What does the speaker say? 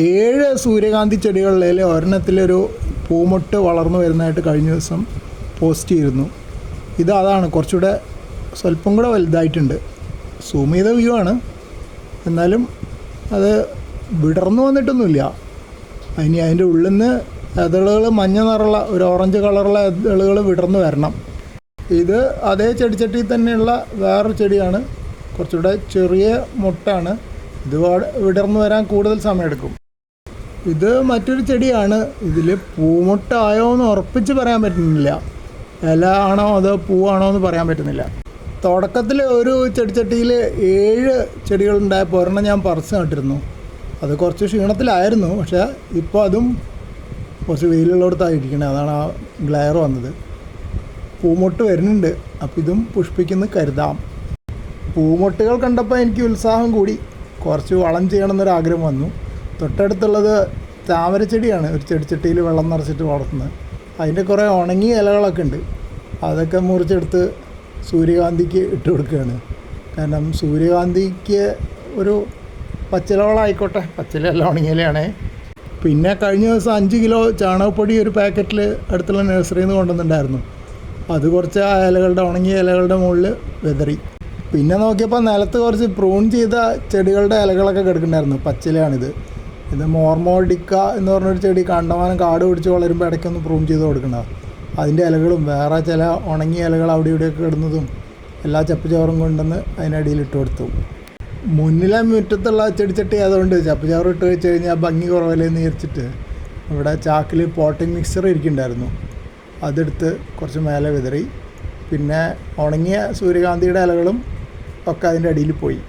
ഏഴ് സൂര്യകാന്തി ചെടികളിൽ ഒരെണ്ണത്തിലൊരു പൂമൊട്ട് വളർന്നു വരുന്നതായിട്ട് കഴിഞ്ഞ ദിവസം പോസ്റ്റ് ചെയ്തിരുന്നു. ഇത് അതാണ്. കുറച്ചുകൂടെ സ്വല്പം കൂടെ വലുതായിട്ടുണ്ട്. സൂം ചെയ്ത വ്യൂ ആണ്. എന്നാലും അത് വിടർന്നു വന്നിട്ടൊന്നുമില്ല. അതിന് അതിന്റെ ഉള്ളിൽ നിന്ന് ഇതളുകൾ മഞ്ഞ നിറമുള്ള ഒരു ഓറഞ്ച് കളറുള്ള ഇതളുകൾ വിടർന്നു വരണം. ഇത് അതേ ചെടിച്ചട്ടിയിൽ തന്നെയുള്ള വേറൊരു ചെടിയാണ്. കുറച്ചുകൂടെ ചെറിയ മുട്ടാണ്. ഇത് വിടർന്നു വരാൻ കൂടുതൽ സമയമെടുക്കും. ഇത് മറ്റൊരു ചെടിയാണ്. ഇതിൽ പൂമുട്ടായോ എന്ന് ഉറപ്പിച്ച് പറയാൻ പറ്റുന്നില്ല. ഇല ആണോ അതോ പൂവാണോ എന്ന് പറയാൻ പറ്റുന്നില്ല. തുടക്കത്തിൽ ഒരു ചെടിച്ചട്ടിയിൽ ഏഴ് ചെടികളുണ്ടായപ്പോൾ ഒരെണ്ണം ഞാൻ പറിച്ച് നട്ടിരുന്നു. അത് കുറച്ച് ക്ഷീണത്തിലായിരുന്നു. പക്ഷേ ഇപ്പോൾ അതും കുറച്ച് വെയിലുള്ളിടത്തായിരിക്കണേ. അതാണ് ആ ഗ്ലെയർ വന്നത്. പൂമുട്ട് വരുന്നുണ്ട്. അപ്പം ഇതും പുഷ്പിക്കുന്നു കരുതാം. പൂമുട്ടുകൾ കണ്ടപ്പോൾ എനിക്ക് ഉത്സാഹം കൂടി. കുറച്ച് വളം ചെയ്യണമെന്നൊരു ആഗ്രഹം വന്നു. തൊട്ടടുത്തുള്ളത് താമരച്ചെടിയാണ് ഒരു ചെടിച്ചട്ടിയിൽ വെള്ളം നിറച്ചിട്ട് വളർത്തുന്നത്. അതിന്റെ കുറേ ഉണങ്ങിയ ഇലകളൊക്കെ ഉണ്ട്. അതൊക്കെ മുറിച്ചെടുത്ത് സൂര്യകാന്തിക്ക് ഇട്ട് കൊടുക്കുകയാണ്. കാരണം സൂര്യകാന്തിക്ക് ഒരു പച്ചിലവളായിക്കോട്ടെ. പച്ചിലല്ല ഉണങ്ങിയിലാണേ പിന്നെ കഴിഞ്ഞ ദിവസം അഞ്ച് കിലോ ചാണകപ്പൊടി ഒരു പാക്കറ്റിൽ അടുത്തുള്ള നഴ്സറിയിൽ നിന്ന് കൊണ്ടുവന്നിട്ടുണ്ടായിരുന്നു. അത് കുറച്ച് ആ ഇലകളുടെ ഉണങ്ങിയ ഇലകളുടെ മുകളിൽ വെതറി. പിന്നെ നോക്കിയപ്പോൾ നിലത്ത് കുറച്ച് പ്രൂൺ ചെയ്ത ചെടികളുടെ ഇലകളൊക്കെ കിടക്കുന്നുണ്ടായിരുന്നു. പച്ചിലയാണിത്. ഇത് മോർമോഡിക്ക എന്ന് പറഞ്ഞൊരു ചെടി കണ്ടമാനം കാട് പിടിച്ച് വളരുമ്പോൾ ഇടയ്ക്കൊന്ന് പ്രൂവ് ചെയ്ത് കൊടുക്കണം അതിന്റെ ഇലകളും വേറെ ചില ഉണങ്ങിയ ഇലകൾ അവിടെ ഇവിടെയൊക്കെ കിടന്നതും എല്ലാ ചപ്പുചോറും കൊണ്ടുവന്ന് അതിനടിയിൽ ഇട്ട് കൊടുത്തു. മുന്നിലെ മുറ്റത്തുള്ള ചെടിച്ചട്ടി ആയതുകൊണ്ട് ചോറ് ഇട്ട് വെച്ച് കഴിഞ്ഞാൽ ഭംഗി കുറവല്ലേന്ന് വിചാരിച്ചിട്ട് ഇവിടെ ചാക്കിൽ പോട്ടിംഗ് മിക്സർ ഇരിക്കുന്നുണ്ടായിരുന്നു. അതെടുത്ത് കുറച്ച് മേലെ വിതറി. പിന്നെ ഉണങ്ങിയ സൂര്യകാന്തിയുടെ ഇലകളും ഒക്കെ അതിന്റെ അടിയിൽ പോയി.